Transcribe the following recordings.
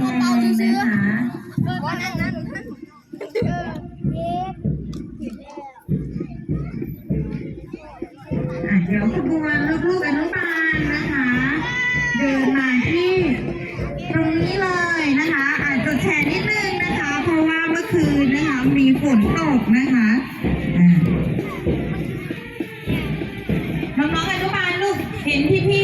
สวยงามในชุดสีแดงนะคะวันนั้นนั้นเดี๋ยวขบวนลูกๆอนุบาลนะคะ เดินมาที่ ตรงนี้เลยนะคะ อาจจะแชร์นิดนึงนะคะ เพราะว่าเมื่อคืนนะคะมีฝนตกนะคะน้องๆอนุบาลลูกเห็นพี่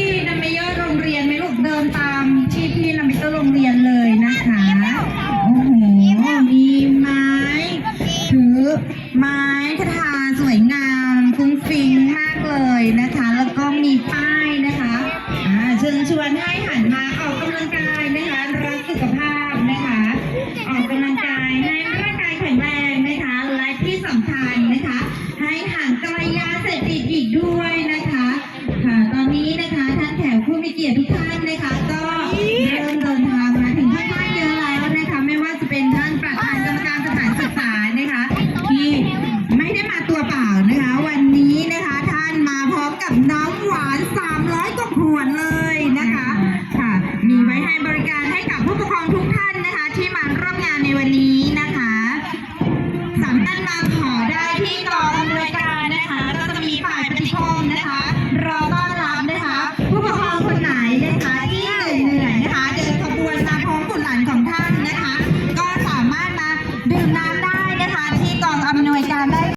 ฟุ้งฟิ้งมากเลยนะคะ แล้วก็มีป้ายนะคะเชิญชวนให้หันมาออกกำลังกายนะคะ รักสุขภาพนะคะ ออกกำลังกายให้ร่างกายแข็งแรงนะคะ และที่สำคัญนะคะ ให้ห่างไกลยาเสพติดอีกด้วยนะคะค่ะตอนนี้นะคะท่านแขกผู้มีเกียรติทุกท่านนะคะ ก็เริ่เดินทางมาถึงข้างเยอะแล้นะคะ ไม่ว่าจะเป็นท่านประธานกรรการสถานศึกษนะคะที่ไม่ได้มาตัวเปล่านะคะวัน น้ำหวาน 300กว่าขวดเลยนะคะ ค่ะ มีไว้ให้บริการให้กับผู้ปกครองทุกท่านนะคะ ที่มาร่วมงานในวันนี้นะคะสามท่านมาขอได้ที่กองอำนวยการนะคะ ก็จะมีฝ่ายประชมนะคะรอ